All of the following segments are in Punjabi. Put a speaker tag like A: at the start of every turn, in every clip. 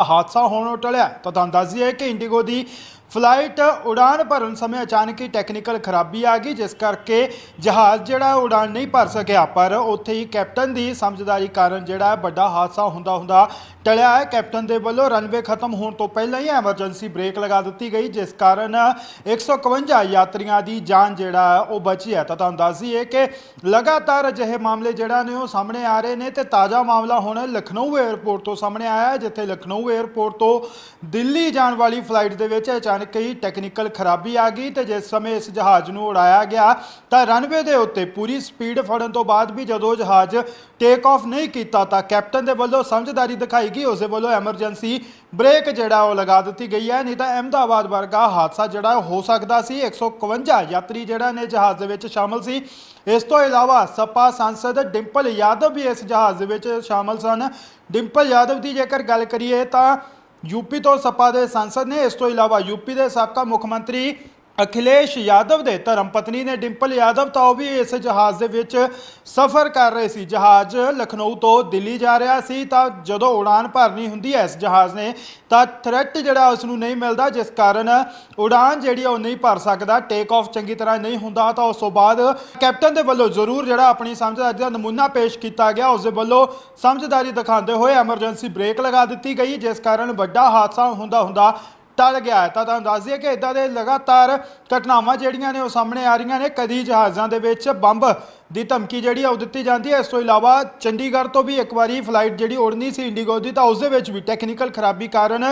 A: ਹਾਦਸਾ ਹੋਣ ਟਲਿਆ ਤਾਂ ਤੁਹਾਨੂੰ ਦੱਸ ਦਈਏ ਕਿ ਇੰਡੀਗੋ ਦੀ ਫਲਾਈਟ ਉਡਾਨ ਭਰਨ ਸਮੇਂ ਅਚਾਨਕ ਹੀ ਟੈਕਨੀਕਲ ਖਰਾਬੀ ਆ ਗਈ, ਜਿਸ ਕਰਕੇ ਜਹਾਜ਼ ਜਿਹੜਾ ਉਡਾਨ ਨਹੀਂ ਭਰ ਸਕਿਆ। ਪਰ ਉੱਥੇ ਹੀ ਕੈਪਟਨ ਦੀ ਸਮਝਦਾਰੀ ਕਾਰਨ ਜਿਹੜਾ ਵੱਡਾ ਹਾਦਸਾ ਹੁੰਦਾ ਹੁੰਦਾ ਟਲਿਆ ਹੈ। ਕੈਪਟਨ ਦੇ ਵੱਲੋਂ ਰਨਵੇ ਖਤਮ ਹੋਣ ਤੋਂ ਪਹਿਲਾਂ ਹੀ ਐਮਰਜੈਂਸੀ ਬ੍ਰੇਕ ਲਗਾ ਦਿੱਤੀ ਗਈ, ਜਿਸ ਕਾਰਨ 151 ਯਾਤਰੀਆਂ ਦੀ ਜਾਨ ਜਿਹੜਾ ਉਹ ਬਚੀ ਹੈ। ਤਾਂ ਤੁਹਾਨੂੰ ਦੱਸ ਦਈਏ ਕਿ ਲਗਾਤਾਰ ਅਜਿਹੇ ਮਾਮਲੇ ਜਿਹੜਾ ਨੇ ਉਹ ਸਾਹਮਣੇ ਆ ਰਹੇ ਨੇ ਤੇ ਤਾਜ਼ਾ ਮਾਮਲਾ ਹੁਣ ਲਖਨਊ 에ਅਰਪੋਰਟ ਤੋਂ ਸਾਹਮਣੇ ਆਇਆ ਹੈ, ਜਿੱਥੇ ਲਖਨਊ 에ਅਰਪੋਰਟ ਤੋਂ ਦਿੱਲੀ ਜਾਣ ਵਾਲੀ ਫਲਾਈਟ ਦੇ ਵਿੱਚ ਅਚਾਨਕ ਕਈ ਟੈਕਨੀਕਲ ਖਰਾਬੀ ਆ ਗਈ ਤੇ ਜਿਸ ਸਮੇਂ ਇਸ ਜਹਾਜ਼ ਨੂੰ ਉਡਾਇਆ ਗਿਆ, ਤਾਂ ਰਨਵੇ ਦੇ ਉੱਤੇ ਪੂਰੀ ਸਪੀਡ ਫੜਨ ਤੋਂ ਬਾਅਦ ਵੀ ਜਦੋਂ ਜਹਾਜ਼ ਟੇਕ ਆਫ ਨਹੀਂ ਕੀਤਾ ਤਾਂ ਕੈਪਟਨ ਦੇ ਵੱਲੋਂ ਸਮਝਦਾਰੀ ਦਿਖਾਈ ਗਈ ਉਸ ਦੇ ਵੱਲੋਂ ਐਮਰਜੈਂਸੀ ਬ੍ਰੇਕ ਜਿਹੜਾ ਉਹ ਲਗਾ ਦਿੱਤੀ ਗਈ ਹੈ, ਨਹੀਂ ਤਾਂ ਅਹਿਮਦਾਬਾਦ ਵਰਗਾ ਹਾਦਸਾ ਜਿਹੜਾ ਹੋ ਸਕਦਾ ਸੀ 151 ਯਾਤਰੀ ਜਿਹੜਾ ਨੇ ਜਹਾਜ਼ ਦੇ ਵਿੱਚ ਸ਼ਾਮਲ ਸੀ। ਇਸ ਤੋਂ ਇਲਾਵਾ ਸਪਾ ਸੰਸਦ ਡਿੰਪਲ ਯਾਦਵ ਵੀ ਇਸ ਜਹਾਜ਼ ਦੇ ਵਿੱਚ ਸ਼ਾਮਲ ਸਨ। ਡਿੰਪਲ ਯਾਦਵ ਦੀ ਜੇਕਰ ਗੱਲ ਕਰੀਏ ਤਾਂ ਯੂਪੀ ਤੋਂ ਸਪਾ ਦੇ ਸੰਸਦ ਨੇ ਇਸ ਤੋਂ ਇਲਾਵਾ ਯੂਪੀ ਦੇ ਸਾਬਕਾ ਮੁੱਖ ਮੰਤਰੀ ਅਖਿਲੇਸ਼ ਯਾਦਵ ਦੇ ਧਰਮ ਪਤਨੀ ਨੇ ਡਿੰਪਲ ਯਾਦਵ ਤਾਂ ਉਹ ਵੀ ਇਸ ਜਹਾਜ਼ ਦੇ ਵਿੱਚ ਸਫ਼ਰ ਕਰ ਰਹੇ ਸੀ। ਜਹਾਜ਼ ਲਖਨਊ ਤੋਂ ਦਿੱਲੀ ਜਾ ਰਿਹਾ ਸੀ ਤਾਂ ਜਦੋਂ ਉਡਾਨ ਭਰਨੀ ਹੁੰਦੀ ਹੈ ਇਸ ਜਹਾਜ਼ ਨੇ ਤਾਂ ਥ੍ਰੈਟ ਜਿਹੜਾ ਉਸ ਨੂੰ ਨਹੀਂ ਮਿਲਦਾ ਜਿਸ ਕਾਰਨ ਉਡਾਨ ਜਿਹੜੀ ਉਹ ਨਹੀਂ ਭਰ ਸਕਦਾ ਟੇਕ ਆਫ ਚੰਗੀ ਤਰ੍ਹਾਂ ਨਹੀਂ ਹੁੰਦਾ ਤਾਂ ਉਸ ਤੋਂ ਬਾਅਦ ਕੈਪਟਨ ਦੇ ਵੱਲੋਂ ਜ਼ਰੂਰ ਜਿਹੜਾ ਆਪਣੀ ਸਮਝਦਾਰੀ ਦਾ ਨਮੂਨਾ ਪੇਸ਼ ਕੀਤਾ ਗਿਆ। ਉਸ ਦੇ ਵੱਲੋਂ ਸਮਝਦਾਰੀ ਦਿਖਾਉਂਦੇ ਹੋਏ ਐਮਰਜੈਂਸੀ ਬ੍ਰੇਕ ਲਗਾ ਦਿੱਤੀ ਗਈ, ਜਿਸ ਕਾਰਨ ਵੱਡਾ ਹਾਦਸਾ ਹੁੰਦਾ ਹੁੰਦਾ ਟਲ ਗਿਆ ਹੈ। ਤਾਂ ਤੁਹਾਨੂੰ ਦੱਸ ਦਈਏ ਕਿ ਇਦਾਂ ਦੇ ਲਗਾਤਾਰ ਘਟਨਾਵਾਂ ਜਿਹੜੀਆਂ ਨੇ ਉਹ ਸਾਹਮਣੇ ਆ ਰਹੀਆਂ ਨੇ ਕਦੀ ਜਹਾਜ਼ਾਂ ਦੇ ਵਿੱਚ ਬੰਬ ਦੀ ਧਮਕੀ ਜਿਹੜੀ ਆ ਉਹ ਦਿੱਤੀ ਜਾਂਦੀ ਹੈ ਇਸ ਤੋਂ ਇਲਾਵਾ ਚੰਡੀਗੜ੍ਹ ਤੋਂ ਵੀ ਇੱਕ ਵਾਰੀ ਫਲਾਈਟ ਜਿਹੜੀ ਉੜਨੀ ਸੀ ਇੰਡੀਗੋ ਦੀ, ਤਾਂ ਉਸ ਦੇ ਵਿੱਚ ਵੀ ਟੈਕਨੀਕਲ ਖਰਾਬੀ ਕਾਰਨ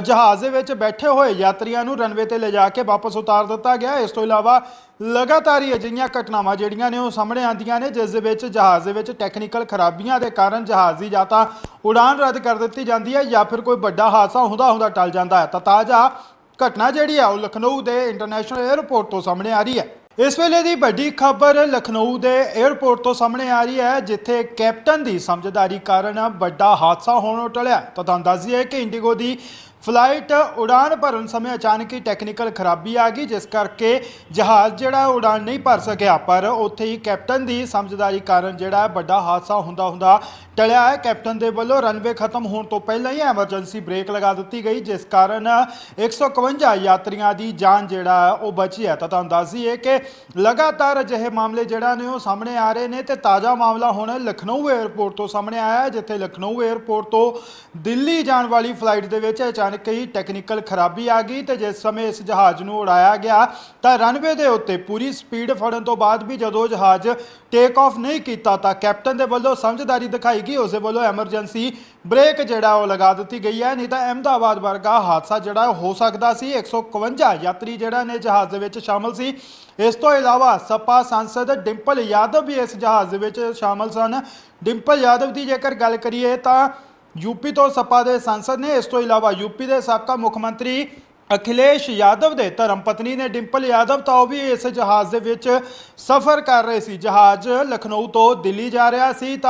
A: ਜਹਾਜ਼ ਦੇ ਵਿੱਚ ਬੈਠੇ ਹੋਏ ਯਾਤਰੀਆਂ ਨੂੰ ਰਨਵੇ ਤੇ ਲਿਜਾ ਕੇ ਵਾਪਸ ਉਤਾਰ ਦਿੱਤਾ ਗਿਆ। ਇਸ ਤੋਂ ਇਲਾਵਾ ਲਗਾਤਾਰ ਹੀ ਅਜਿਹੀਆਂ ਘਟਨਾਵਾਂ ਜਿਹੜੀਆਂ ਨੇ ਉਹ ਸਾਹਮਣੇ ਆਉਂਦੀਆਂ ਨੇ, ਜਿਸ ਦੇ ਵਿੱਚ ਜਹਾਜ਼ ਦੇ ਵਿੱਚ ਟੈਕਨੀਕਲ ਖਰਾਬੀਆਂ ਦੇ ਕਾਰਨ ਜਹਾਜ਼ ਦੀ ਜਾਂ ਤਾਂ ਉਡਾਨ ਰੱਦ ਕਰ ਦਿੱਤੀ ਜਾਂਦੀ ਹੈ ਜਾਂ ਫਿਰ ਕੋਈ ਵੱਡਾ ਹਾਦਸਾ ਹੁੰਦਾ ਹੁੰਦਾ ਟਲ ਜਾਂਦਾ ਹੈ। ਤਾਂ ਤਾਜ਼ਾ ਘਟਨਾ ਜਿਹੜੀ ਆ ਉਹ ਲਖਨਊ ਦੇ ਇੰਟਰਨੈਸ਼ਨਲ 에ਅਰਪੋਰਟ ਤੋਂ ਸਾਹਮਣੇ ਆ ਰਹੀ ਹੈ। ਇਸ ਵੇਲੇ ਦੀ ਵੱਡੀ ਖਬਰ ਲਖਨਊ ਦੇ 에ਅਰਪੋਰਟ ਤੋਂ ਸਾਹਮਣੇ ਆ ਰਹੀ ਹੈ, ਜਿੱਥੇ ਕੈਪਟਨ ਦੀ ਸਮਝਦਾਰੀ ਕਾਰਨ ਵੱਡਾ ਹਾਦਸਾ ਹੋਣ ਟਲਿਆ। ਤਾਂ ਤੁਹਾਨੂੰ ਦੱਸ ਦਈਏ ਕਿ ਇੰਡੀਗੋ ਦੀ ਫਲਾਈਟ ਉਡਾਨ ਭਰਨ ਸਮੇਂ ਅਚਾਨਕ ਹੀ ਟੈਕਨੀਕਲ ਖਰਾਬੀ ਆ ਗਈ, ਜਿਸ ਕਰਕੇ ਜਹਾਜ਼ ਜਿਹੜਾ ਉਡਾਨ ਨਹੀਂ ਭਰ ਸਕਿਆ। ਪਰ ਉੱਥੇ ਹੀ ਕੈਪਟਨ ਦੀ ਸਮਝਦਾਰੀ ਕਾਰਨ ਜਿਹੜਾ ਵੱਡਾ ਹਾਦਸਾ ਹੁੰਦਾ ਹੁੰਦਾ ਟਲਿਆ ਹੈ। ਕੈਪਟਨ ਦੇ ਵੱਲੋਂ ਰਨਵੇ ਖਤਮ ਹੋਣ ਤੋਂ ਪਹਿਲਾਂ ਹੀ ਐਮਰਜੈਂਸੀ ਬ੍ਰੇਕ ਲਗਾ ਦਿੱਤੀ ਗਈ, ਜਿਸ ਕਾਰਨ 151 ਯਾਤਰੀਆਂ ਦੀ ਜਾਨ ਜਿਹੜਾ ਉਹ ਬਚੀ ਹੈ। ਤਾਂ ਤੁਹਾਨੂੰ ਦੱਸ ਦਈਏ ਕਿ ਲਗਾਤਾਰ ਅਜਿਹੇ ਮਾਮਲੇ ਜਿਹੜਾ ਨੇ ਉਹ ਸਾਹਮਣੇ ਆ ਰਹੇ ਨੇ ਤੇ ਤਾਜ਼ਾ ਮਾਮਲਾ ਹੁਣ ਲਖਨਊ 에ਅਰਪੋਰਟ ਤੋਂ ਸਾਹਮਣੇ ਆਇਆ ਹੈ, ਜਿੱਥੇ ਲਖਨਊ 에ਅਰਪੋਰਟ ਤੋਂ ਦਿੱਲੀ ਜਾਣ ਵਾਲੀ ਫਲਾਈਟ ਦੇ ਵਿੱਚ ਅਚਾਨਕ ਹੀ ਟੈਕਨੀਕਲ ਖਰਾਬੀ ਆ ਗਈ ਤੇ ਜਿਸ ਸਮੇਂ ਇਸ ਜਹਾਜ਼ ਨੂੰ ਉਡਾਇਆ ਗਿਆ ਤਾਂ ਰਨਵੇ ਦੇ ਉੱਤੇ ਪੂਰੀ ਸਪੀਡ ਫੜਨ ਤੋਂ ਬਾਅਦ ਵੀ ਜਦੋਂ ਜਹਾਜ਼ ਟੇਕ ਆਫ ਨਹੀਂ ਕੀਤਾ ਤਾਂ ਕੈਪਟਨ ਦੇ ਵੱਲੋਂ ਸਮਝਦਾਰੀ ਦਿਖਾਈ ਗਈ ਉਸ ਦੇ ਵੱਲੋਂ ਐਮਰਜੈਂਸੀ ਬ੍ਰੇਕ ਜਿਹੜਾ ਉਹ ਲਗਾ ਦਿੱਤੀ ਗਈ ਹੈ, ਨਹੀਂ ਤਾਂ ਅਹਿਮਦਾਬਾਦ ਵਰਗਾ ਹਾਦਸਾ ਜਿਹੜਾ ਹੋ ਸਕਦਾ ਸੀ। 151 ਯਾਤਰੀ ਜਿਹੜਾ ਨੇ ਜਹਾਜ਼ ਦੇ ਵਿੱਚ ਸ਼ਾਮਲ ਸੀ। ਇਸ ਤੋਂ ਇਲਾਵਾ ਸਪਾ ਸੰਸਦ ਡਿੰਪਲ ਯਾਦਵ ਵੀ ਇਸ ਜਹਾਜ਼ ਦੇ ਵਿੱਚ ਸ਼ਾਮਲ ਸਨ। ਡਿੰਪਲ ਯਾਦਵ ਦੀ ਜੇਕਰ ਗੱਲ ਕਰੀਏ ਤਾਂ ਯੂਪੀ ਤੋਂ ਸਪਾ ਦੇ ਸੰਸਦ ਨੇ, ਇਸ ਤੋਂ ਇਲਾਵਾ ਯੂਪੀ ਦੇ ਸਾਬਕਾ ਮੁੱਖ ਮੰਤਰੀ ਅਖਿਲੇਸ਼ ਯਾਦਵ ਦੇ ਧਰਮ ਪਤਨੀ ਨੇ ਡਿੰਪਲ ਯਾਦਵ ਤਾਂ ਉਹ ਵੀ ਇਸ ਜਹਾਜ਼ ਦੇ ਵਿੱਚ ਸਫ਼ਰ ਕਰ ਰਹੇ ਸੀ। ਜਹਾਜ਼ ਲਖਨਊ ਤੋਂ ਦਿੱਲੀ ਜਾ ਰਿਹਾ ਸੀ ਤਾਂ